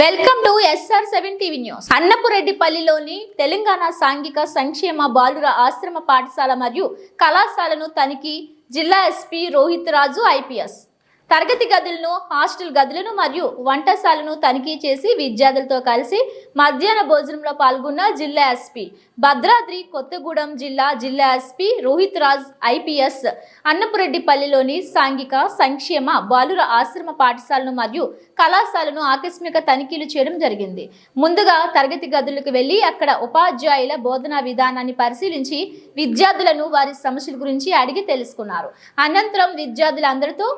Welcome to SR seven TV news. అన్నపురెడ్డిపల్లిలోని Telangana సాంఘిక సంక్షేమ బాలుర ఆశ్రమ పాఠశాల మరియు కళాశాలను తనిఖీ జిల్లా ఎస్పీ రోహిత్ రాజు ఐపీఎస్. తరగతి గదులను హాస్టల్ గదులను మరియు వంటశాలను తనిఖీ చేసి విద్యార్థులతో కలిసి మధ్యాహ్న భోజనంలో పాల్గొన్న జిల్లా ఎస్పీ భద్రాద్రి కొత్తగూడెం జిల్లా జిల్లా ఎస్పీ రోహిత్ రాజ్ ఐపీఎస్ అన్నపురెడ్డిపల్లిలోని సాంఘిక సంక్షేమ బాలుర ఆశ్రమ పాఠశాలను మరియు కళాశాలను ఆకస్మిక తనిఖీలు చేయడం జరిగింది. ముందుగా తరగతి గదులకు వెళ్ళి అక్కడ ఉపాధ్యాయుల బోధనా విధానాన్ని పరిశీలించి విద్యార్థులను వారి సమస్యల గురించి అడిగి తెలుసుకున్నారు. అనంతరం విద్యార్థులందరితో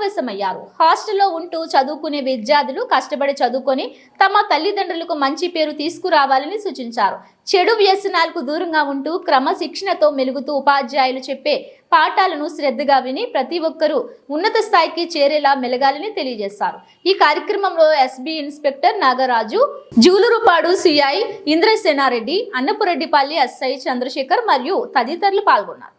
సమావేశమయ్యారు. హాస్టల్లో ఉంటూ చదువుకునే విద్యార్థులు కష్టపడి చదువుకొని తమ తల్లిదండ్రులకు మంచి పేరు తీసుకురావాలని సూచించారు. చెడు వ్యసనాలకు దూరంగా ఉంటూ క్రమశిక్షణతో మెలుగుతూ ఉపాధ్యాయులు చెప్పే పాఠాలను శ్రద్ధగా విని ప్రతి ఒక్కరూ ఉన్నత స్థాయికి చేరేలా మెలగాలని తెలియజేశారు. ఈ కార్యక్రమంలో SB inspector Nagaraju Julurupadu CI Indrasena Reddy Annapureddypalli SI Chandrasekhar మరియు తదితరులు పాల్గొన్నారు.